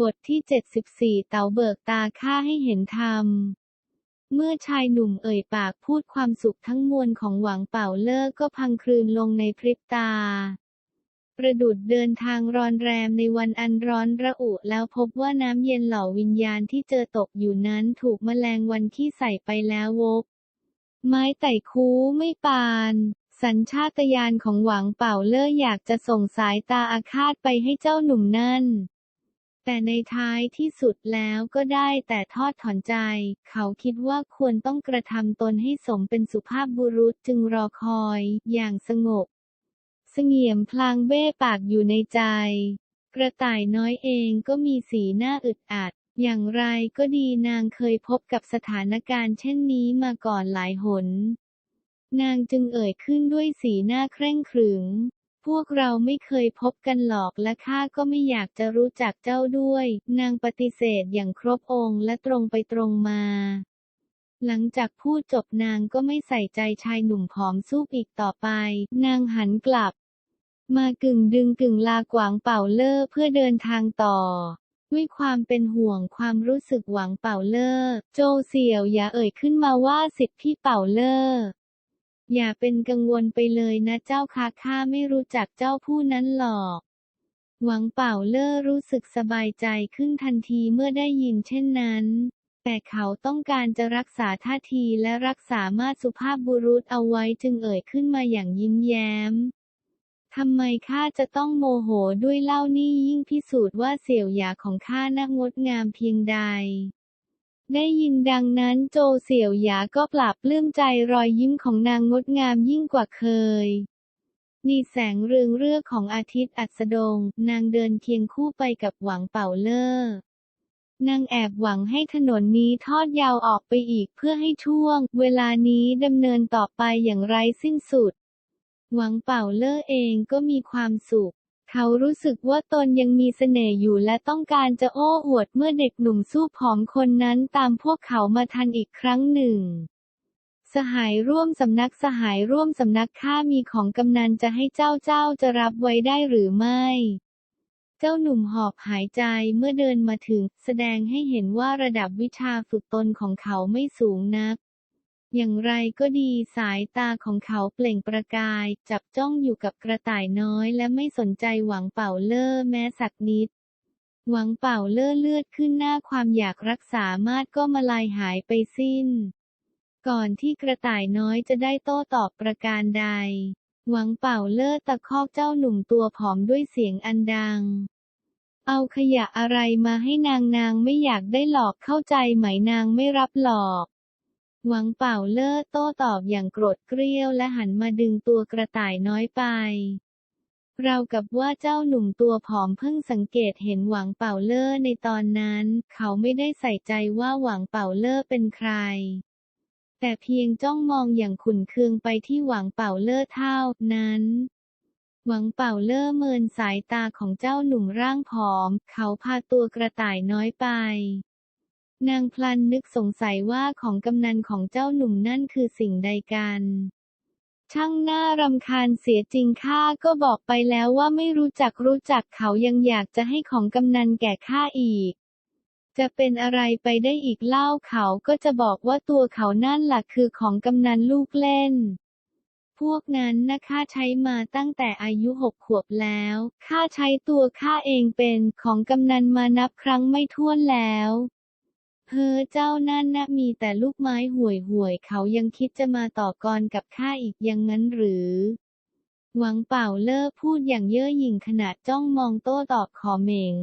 บทที่ 74 เต๋าเบิกตาข้าให้เห็นธรรม เมื่อชายหนุ่มเอ่ยปากพูดความสุขทั้งมวลของหวังเป่าเลิกก็พังคลืนลงในพริบตา ประดุดเดินทางรอนแรมในวันอันร้อนระอุแล้วพบว่าน้ำเย็นหล่อวิญญาณที่เจอตกอยู่นั้นถูกแมลงวันขี้ใส่ไปแล้ววก ไม้ไต่คูไม่ปานสัญชาตญาณของหวังเป่าเล่ออยากจะส่งสายตาอาฆาตไปให้เจ้าหนุ่มนั่น แต่ในท้ายที่สุดแล้วก็ได้แต่ทอดถอนใจ เขาคิดว่าควรต้องกระทำตนให้สมเป็นสุภาพบุรุษจึงรอคอย อย่างสงบ เสงี่ยมพลางเบ้ปากอยู่ในใจ กระต่ายน้อยเองก็มีสีหน้าอึดอัด อย่างไรก็ดีนางเคยพบกับสถานการณ์เช่นนี้มาก่อนหลายหน นางจึงเอ่ยขึ้นด้วยสีหน้าเคร่งขรึม พวกเราไม่เคยพบกันหรอกและข้าก็ไม่อยากจะรู้จักเจ้าด้วย นางปฏิเสธอย่างครบองค์และตรงไปตรงมา หลังจากพูดจบนางก็ไม่ใส่ใจชายหนุ่มผอมซูบอีกต่อไป นางหันกลับ มากึ่งดึงกึ่งลากวางเป่าเล่อเพื่อเดินทางต่อ ด้วยความเป็นห่วงความรู้สึกหวังเป่าเล่อโจเสี่ยวอย่าเอ่ยขึ้นมาว่าสิทธิ์พี่เป่าเล่อ อย่าเป็นกังวลไปเลยนะเจ้าค่ะข้าไม่รู้จักเจ้าผู้นั้นหรอก หวังเป่าเล่อรู้สึกสบายใจขึ้นทันทีเมื่อได้ยินเช่นนั้น แต่เขาต้องการจะรักษาท่าทีและรักษามาสุภาพบุรุษเอาไว้จึงเอ่ยขึ้นมาอย่างยิ้มแย้มทำไมข้าจะต้องโมโหด้วยเล่านี่ยิ่งพิสูจน์ว่าเสี่ยวหยาของข้าน่างดงามเพียงใด ได้ยินดังนั้นโจเสี่ยวหยาก็ปราบปลื้มใจรอยยิ้มของนางงดงามยิ่งกว่าเคยนีแสงเรืองเรือของอาทิตย์อัสดง นางเดินเคียงคู่ไปกับหวังเป่าเล่อนางแอบหวังให้ถนนนี้ทอดยาวออกไปอีกเพื่อให้ช่วง เวลานี้ดำเนินต่อไปอย่างไร้สิ้นสุด หวังเป่าเล่อเองก็มีความสุข เขารู้สึกว่าตนยังมีเสน่ห์อยู่และต้องการจะโอ้อวดเมื่อเด็กหนุ่มสู้ผอมคนนั้นตามพวกเขามาทันอีกครั้งหนึ่งสหายร่วมสำนักสหายร่วมสำนักข้ามีของกำนันจะให้เจ้าเจ้าจะรับไว้ได้หรือไม่ เจ้าหนุ่มหอบหายใจเมื่อเดินมาถึง แสดงให้เห็นว่าระดับวิชาฝึกตนของเขาไม่สูงนัก อย่างไรก็ดีสายตาของเขาเปล่งประกาย จับจ้องอยู่กับกระต่ายน้อยและไม่สนใจหวังเป่าเล่อแม้สักนิด หวังเป่าเล่อเลือดขึ้นหน้าความอยากรักษามาดก็มาลายหายไปสิ้น ก่อนที่กระต่ายน้อยจะได้โต้ตอบประการใด หวังเป่าเล่อตะคอกเจ้าหนุ่มตัวผอมด้วยเสียงอันดังเอาขยะอะไรมาให้นางนางไม่อยากได้หลอกเข้าใจไหมนางไม่รับหลอก หวังเป่าเล่อโต้ตอบอย่างโกรธเกรี้ยวและหันมาดึงตัวกระต่ายน้อยไป เรากับว่าเจ้าหนุ่มตัวผอมเพิ่งสังเกตเห็นหวังเป่าเล่อในตอนนั้น เขาไม่ได้ใส่ใจว่าหวังเป่าเล่อเป็นใคร แต่เพียงจ้องมองอย่างขุนเคืองไปที่หวังเป่าเล่อเท่านั้นหวังเป่าเล่อเมินสายตาของเจ้าหนุ่มร่างผอม เขาพาตัวกระต่ายน้อยไป นางพลันนึกสงสัยว่าของกำนันของเจ้าหนุ่มนั่นคือสิ่งใดกัน ช่างน่ารำคาญเสียจริงข้าก็บอกไปแล้วว่าไม่รู้จักรู้จักเขายังอยากจะให้ของกำนันแก่ข้าอีก จะเป็นอะไรไปได้อีกเล่าเขาก็จะบอกว่าตัวเขานั่นหละคือของกำนันลูกเล่นพวกนั้นนะข้าใช้มาตั้งแต่อายุหกขวบแล้ว ข้าใช้ตัวข้าเองเป็นของกำนันมานับครั้งไม่ถ้วนแล้ว เพ้อเจ้านั่นนะมีแต่ลูกไม้ห่วยห่วยเขายังคิดจะมาต่อกรกับข้าอีกยังงั้นหรือ หวังเป่าเล่อพูดอย่างเย่อหยิ่งขณะจ้องมองโต้ตอบขอเหม็ง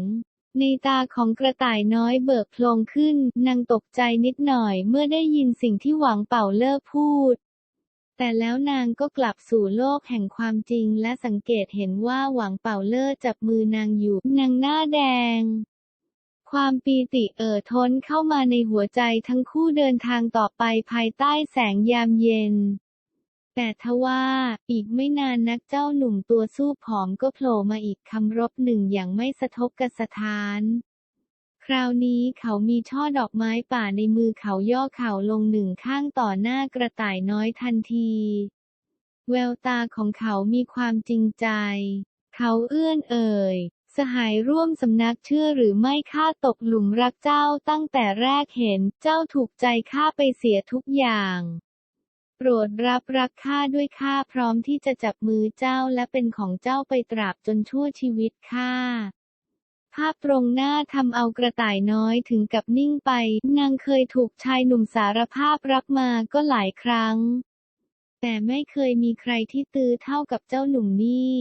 ในตาของกระต่ายน้อยเบิกโพลงขึ้น นางตกใจนิดหน่อยเมื่อได้ยินสิ่งที่หวังเป่าเล่อพูด แต่แล้วนางก็กลับสู่โลกแห่งความจริงและสังเกตเห็นว่าหวังเป่าเล่อจับมือนางอยู่ นางหน้าแดง ความปีติเอ่อท้นเข้ามาในหัวใจทั้งคู่เดินทางต่อไปภายใต้แสงยามเย็น แต่ทว่าอีกไม่นานนักเจ้าหนุ่มตัวสู้ผอมก็โผล่มาอีกคำรบหนึ่งอย่างไม่สะทกกสถาน คราวนี้เขามีช่อดอกไม้ป่าในมือเขาย่อเข่าลงหนึ่งข้างต่อหน้ากระต่ายน้อยทันที แววตาของเขามีความจริงใจ เขาเอื้อนเอ่ย สหายร่วมสำนักเชื่อหรือไม่ข้าตกหลุมรักเจ้าตั้งแต่แรกเห็นเจ้าถูกใจข้าไปเสียทุกอย่าง โปรดรับรักข้าด้วยข้าพร้อมที่จะจับมือเจ้าและเป็นของเจ้าไปตราบจนชั่วชีวิตข้าภาพตรงหน้าทำเอากระต่ายน้อยถึงกับนิ่งไป นางเคยถูกชายหนุ่มสารภาพรักมาก็หลายครั้ง แต่ไม่เคยมีใครที่ตื้อเท่ากับเจ้าหนุ่มนี่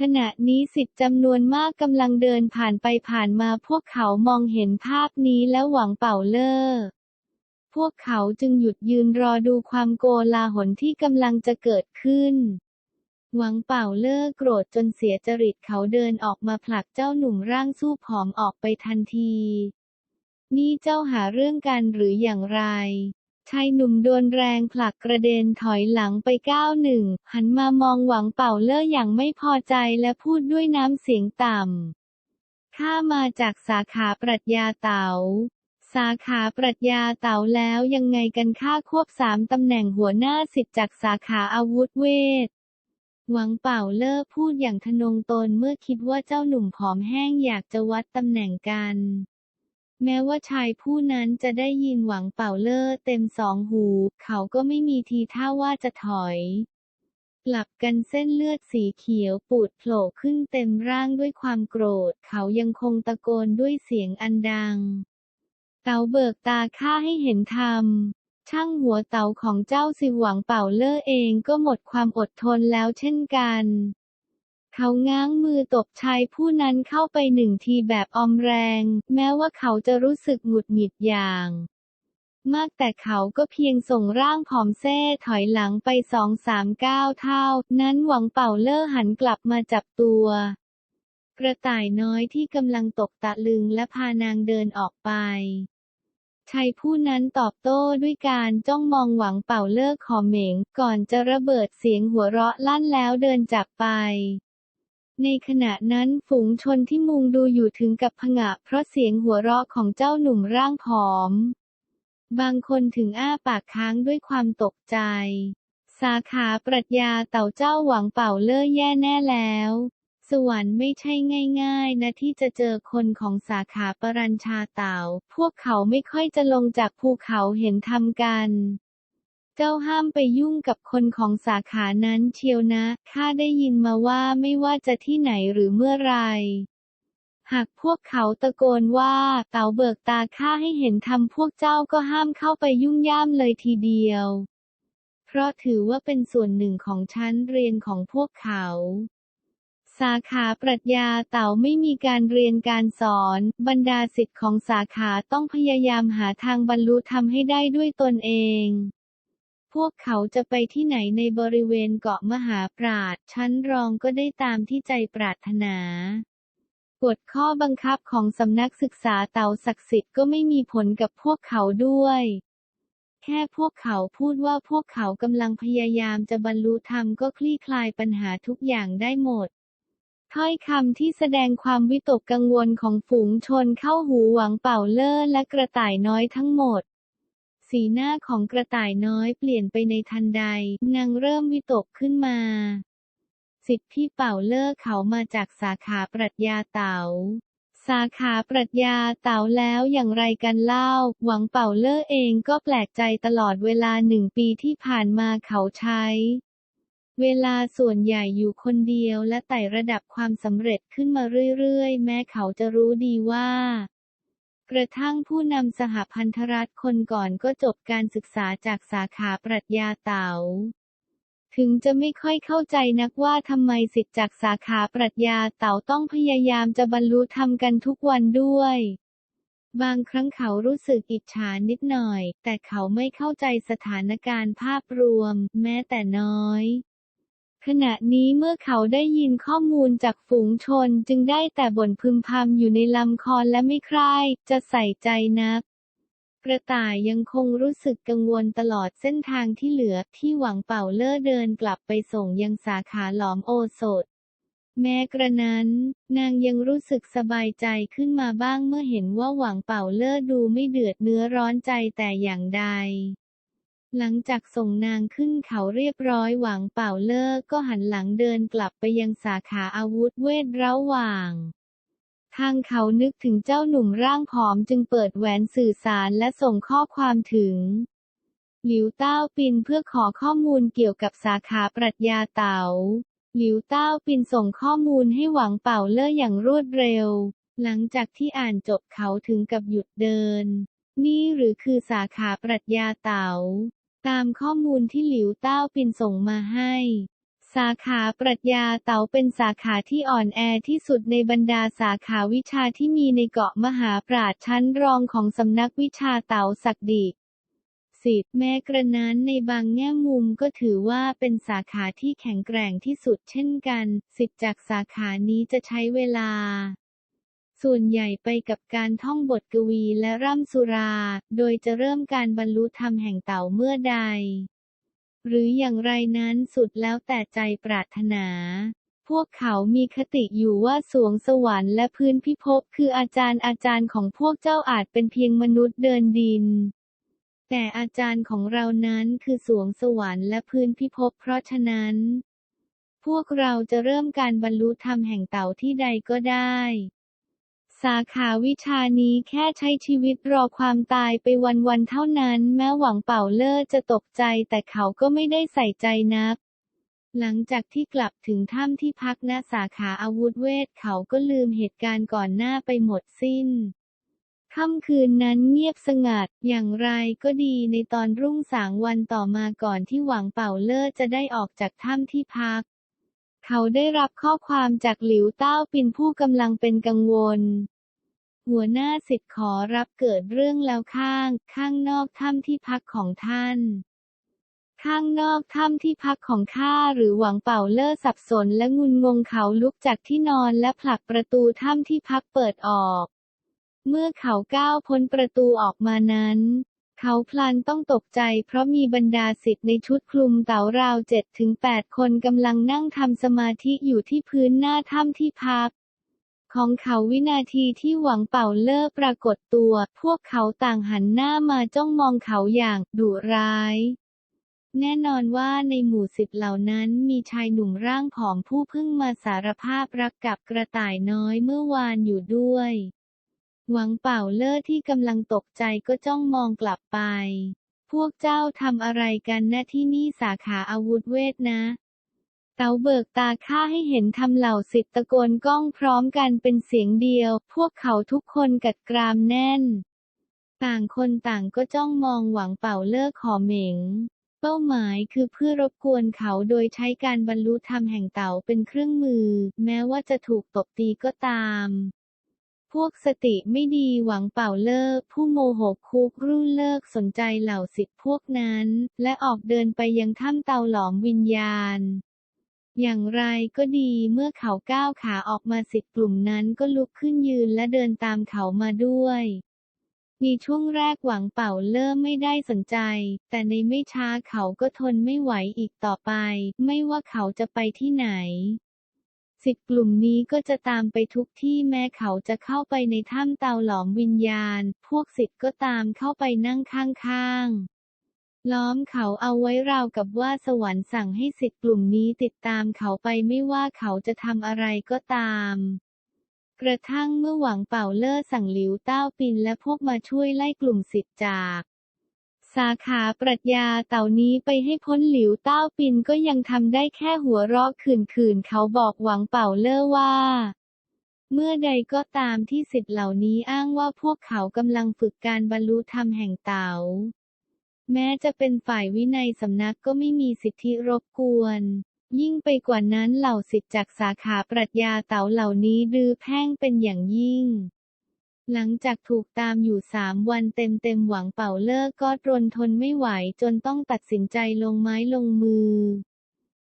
ขณะนี้สิทธิ์จำนวนมากกำลังเดินผ่านไปผ่านมาพวกเขามองเห็นภาพนี้แล้วหวังเป่าเล่อพวกเขาจึงหยุดยืนรอดูความโกลาหลที่กำลังจะเกิดขึ้น หวังเป่าเล่อโกรธจนเสียจริตเขาเดินออกมาผลักเจ้าหนุ่มร่างสู้ผอมออกไปทันที นี่เจ้าหาเรื่องกันหรืออย่างไร ชายหนุ่มโดนแรงผลักกระเด็นถอยหลังไปก้าวหนึ่ง หันมามองหวังเป่าเล่ออย่างไม่พอใจและพูดด้วยน้ำเสียงต่ำ ข้ามาจากสาขาปรัชญาเต๋า สาขาปรัชญาเต๋าแล้วยังไงกันข้าควบสามตำแหน่งหัวหน้าสิทธิ์จากสาขาอาวุธเวท หวังเป่าเล่อพูดอย่างทะนงตนเมื่อคิดว่าเจ้าหนุ่มผอมแห้งอยากจะวัดตำแหน่งกัน แม้ว่าชายผู้นั้นจะได้ยินหวังเป่าเล่อเต็มสองหู เขาก็ไม่มีทีท่าว่าจะถอยกลับกันเส้นเลือดสีเขียวปูดโผล่ขึ้นเต็มร่างด้วยความโกรธ เขายังคงตะโกนด้วยเสียงอันดัง เต๋าเบิกตาข้าให้เห็นธรรมช่างหัวเต๋าของเจ้าสิหวังเป่าเล่อเองก็หมดความอดทนแล้วเช่นกัน เขาง้างมือตบชายผู้นั้นเข้าไปหนึ่งทีแบบออมแรง แม้ว่าเขาจะรู้สึกหงุดหงิดอย่างมากแต่เขาก็เพียงส่งร่างผอมแซ่ถอยหลังไปสองสามก้าวเท่า นั้นหวังเป่าเล่อหันกลับมาจับตัว กระต่ายน้อยที่กำลังตกตะลึงและพานางเดินออกไปชายผู้นั้นตอบโต้ด้วยการจ้องมองหวังเป่าเลิกขอเหมง ก่อนจะระเบิดเสียงหัวเราะลั่นแล้วเดินจากไป ในขณะนั้นฝูงชนที่มุงดูอยู่ถึงกับผงะเพราะเสียงหัวเราะของเจ้าหนุ่มร่างผอม บางคนถึงอ้าปากค้างด้วยความตกใจ สาขาปรัชญาเต่าเจ้าหวังเป่าเล่อแย่แน่แล้ว สวรรค์ไม่ใช่ง่ายๆนะที่จะเจอคนของสาขาปรัญชาเต่า พวกเขาไม่ค่อยจะลงจากภูเขาเห็นทำกัน เจ้าห้ามไปยุ่งกับคนของสาขานั้นเชียวนะข้าได้ยินมาว่าไม่ว่าจะที่ไหนหรือเมื่อไร หากพวกเขาตะโกนว่าเต่าเบิกตาข้าให้เห็นทำพวกเจ้าก็ห้ามเข้าไปยุ่งย่ามเลยทีเดียว เพราะถือว่าเป็นส่วนหนึ่งของชั้นเรียนของพวกเขาสาขาปรัชญาเต่าไม่มีการเรียนการสอน บรรดาสิทธิ์ของสาขาต้องพยายามหาทางบรรลุธรรมให้ได้ด้วยตนเอง พวกเขาจะไปที่ไหนในบริเวณเกาะมหาปราชญ์ชั้นรองก็ได้ตามที่ใจปรารถนากฎข้อบังคับของสำนักศึกษาเต่าศักดิ์สิทธิ์ก็ไม่มีผลกับพวกเขาด้วย แค่พวกเขาพูดว่าพวกเขากำลังพยายามจะบรรลุธรรมก็คลี่คลายปัญหาทุกอย่างได้หมดถ้อยคำที่แสดงความวิตกกังวลของฝูงชนเข้าหูหวังเป่าเล่อและกระต่ายน้อยทั้งหมด สีหน้าของกระต่ายน้อยเปลี่ยนไปในทันใด นางเริ่มวิตกขึ้นมา สิทธิพี่เป่าเลิกเขามาจากสาขาปรัชญาเต๋าสาขาปรัชญาเต๋าแล้วอย่างไรกันเล่า หวังเป่าเล่อเองก็แปลกใจตลอดเวลาหนึ่งปีที่ผ่านมาเขาใช้ เวลาส่วนใหญ่อยู่คนเดียวและไต่ระดับความสำเร็จขึ้นมาเรื่อยๆ แม้เขาจะรู้ดีว่า กระทั่งผู้นำสหพันธรัฐคนก่อนก็จบการศึกษาจากสาขาปรัชญาเต๋า ถึงจะไม่ค่อยเข้าใจนักว่าทำไมสิทธิ์จากสาขาปรัชญาเต๋าต้องพยายามจะบรรลุธรรมกันทุกวันด้วย บางครั้งเขารู้สึกอิจฉานิดหน่อย แต่เขาไม่เข้าใจสถานการณ์ภาพรวม แม้แต่น้อย ขณะนี้เมื่อเขาได้ยินข้อมูลจากฝูงชนจึงได้แต่บ่นพึมพำอยู่ในลำคอและไม่ใคร่จะใส่ใจนัก กระต่ายยังคงรู้สึกกังวลตลอดเส้นทางที่เหลือที่หวังเป่าเล่อเดินกลับไปส่งยังสาขาหลอมโอสถแม้กระนั้น นางยังรู้สึกสบายใจขึ้นมาบ้างเมื่อเห็นว่าหวังเป่าเล่อดูไม่เดือดเนื้อร้อนใจแต่อย่างใด หลังจากส่งนางขึ้นเขาเรียบร้อยหวังเป่าเลิกก็หันหลังเดินกลับไปยังสาขาอาวุธเวทระหว่าง ทางเขานึกถึงเจ้าหนุ่มร่างผอมจึงเปิดแหวนสื่อสารและส่งข้อความถึง หลิวเต้าปินเพื่อขอข้อมูลเกี่ยวกับสาขาปรัชญาเต๋า หลิวเต้าปินส่งข้อมูลให้หวังเป่าเล่ออย่างรวดเร็ว หลังจากที่อ่านจบเขาถึงกับหยุดเดินนี่หรือคือสาขาปรัชญาเต๋า ตามข้อมูลที่หลิวเต้าปินส่งมาให้ สาขาปรัชญาเต๋าเป็นสาขาที่อ่อนแอที่สุดในบรรดาสาขาวิชาที่มีในเกาะมหาปราชชั้นรองของสำนักวิชาเต๋าศักดิสิทธิ์แม้กระนั้นในบางแง่มุมก็ถือว่าเป็นสาขาที่แข็งแกร่งที่สุดเช่นกัน สิทธิ์จากสาขานี้จะใช้เวลา ส่วนใหญ่ไปกับการท่องบทกวีและร่ำสุรา โดยจะเริ่มการบรรลุธรรมแห่งเต่าเมื่อใด หรืออย่างไรนั้นสุดแล้วแต่ใจปรารถนาพวกเขามีคติอยู่ว่าสวงสวรรค์และพื้นพิภพคืออาจารย์อาจารย์ของพวกเจ้าอาจเป็นเพียงมนุษย์เดินดิน แต่อาจารย์ของเรานั้นคือสวงสวรรค์และพื้นพิภพเพราะฉะนั้น พวกเราจะเริ่มการบรรลุธรรมแห่งเต่าที่ใดก็ได้ สาขาวิชานี้แค่ใช้ชีวิตรอความตายไปวันๆเท่านั้น แม้หวังเป่าเล่อจะตกใจแต่เขาก็ไม่ได้ใส่ใจนัก หลังจากที่กลับถึงถ้ำที่พักณสาขาอาวุธเวทเขาก็ลืมเหตุการณ์ก่อนหน้าไปหมดสิ้นค่ำคืนนั้นเงียบสงัด อย่างไรก็ดีในตอนรุ่งสางวันต่อมาก่อนที่หวังเป่าเล่อจะได้ออกจากถ้ำที่พัก เขาได้รับข้อความจากหลิวเต้าปินผู้กำลังเป็นกังวล หัวหน้าสิทธิ์ขอรับเกิดเรื่องแล้วข้าง ข้างนอกถ้ำที่พักของท่าน ข้างนอกถ้ำที่พักของข้าหรือหวังเป่าเล่อสับสนและงุนงงเขาลุกจากที่นอนและผลักประตูถ้ำที่พักเปิดออก เมื่อเขาก้าวพ้นประตูออกมานั้น เขาพลันต้องตกใจเพราะมีบรรดาศิษย์ในชุดคลุมเต๋าราวเจ็ดถึงแปดคนกำลังนั่งทำสมาธิอยู่ที่พื้นหน้าถ้ำที่พักของเขาวินาทีที่หวังเป่าเล่อปรากฏตัว พวกเขาต่างหันหน้ามาจ้องมองเขาอย่างดุร้าย แน่นอนว่าในหมู่สิบเหล่านั้นมีชายหนุ่มร่างผอมผู้เพิ่งมาสารภาพรักกับกระต่ายน้อยเมื่อวานอยู่ด้วย หวังเป่าเล่อที่กำลังตกใจก็จ้องมองกลับไป พวกเจ้าทำอะไรกันนะที่นี่สาขาอาวุธเวทนะ เต๋าเบิกตาข้าให้เห็นทำเหล่าสิทธ์ตะโกนก้องพร้อมกันเป็นเสียงเดียว พวกเขาทุกคนกัดกรามแน่น ต่างคนต่างก็จ้องมองหวังเป่าเลิกขอเหม็งเป้าหมายคือเพื่อรบกวนเขาโดยใช้การบรรลุธรรมแห่งเต่าเป็นเครื่องมือ แม้ว่าจะถูกตบตีก็ตาม พวกสติไม่ดีหวังเป่าเลิก ผู้โมโหคุกรุ่นเลิกสนใจเหล่าสิทธิ์พวกนั้น และออกเดินไปยังถ้ำเตาหลอมวิญญาณ อย่างไรก็ดีเมื่อเขาก้าวขาออกมาสิทธิ์กลุ่มนั้นก็ลุกขึ้นยืนและเดินตามเขามาด้วยในช่วงแรกหวังเป่าเริ่มไม่ได้สนใจ แต่ในไม่ช้าเขาก็ทนไม่ไหวอีกต่อไป ไม่ว่าเขาจะไปที่ไหน สิทธิ์กลุ่มนี้ก็จะตามไปทุกที่แม้เขาจะเข้าไปในถ้ำเตาหลอมวิญญาณ พวกสิทธิ์ก็ตามเข้าไปนั่งข้างๆล้อมเขาเอาไว้ราวกับว่าสวรรค์สั่งให้สิทธิ์กลุ่มนี้ติดตามเขาไปไม่ว่าเขาจะทำอะไรก็ตาม กระทั่งเมื่อหวังเป่าเล่อสั่งหลิวเต้าปินและพวกมาช่วยไล่กลุ่มสิทธิ์จาก สาขาปรัชญาเต่านี้ไปให้พ้นหลิวเต้าปินก็ยังทำได้แค่หัวเราะขื่นๆเขาบอกหวังเป่าเล่อว่าเมื่อใดก็ตามที่สิทธิ์เหล่านี้อ้างว่าพวกเขากำลังฝึกการบรรลุธรรมแห่งเต๋า แม้จะเป็นฝ่ายวินัยสำนักก็ไม่มีสิทธิรบกวน ยิ่งไปกว่านั้นเหล่าสิทธิ์จากสาขาปรัชญาเต๋าเหล่านี้ดื้อแพ่งเป็นอย่างยิ่ง หลังจากถูกตามอยู่สามวันเต็มๆหวังเป่าเลิกก็รนทนไม่ไหวจนต้องตัดสินใจลงไม้ลงมือ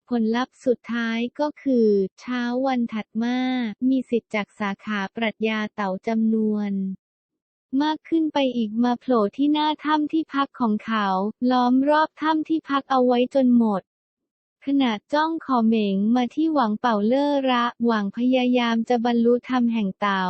ผลลัพธ์สุดท้ายก็คือ เช้าวันถัดมา มีสิทธิ์จากสาขาปรัชญาเต๋าจำนวนมากขึ้นไปอีกมาโผล่ที่หน้าถ้ำที่พักของเขา ล้อมรอบถ้ำที่พักเอาไว้จนหมดขณะจ้องขอเหม็งมาที่หวังเป่าเล่อระ หวังพยายามจะบรรลุธรรมแห่งเต๋า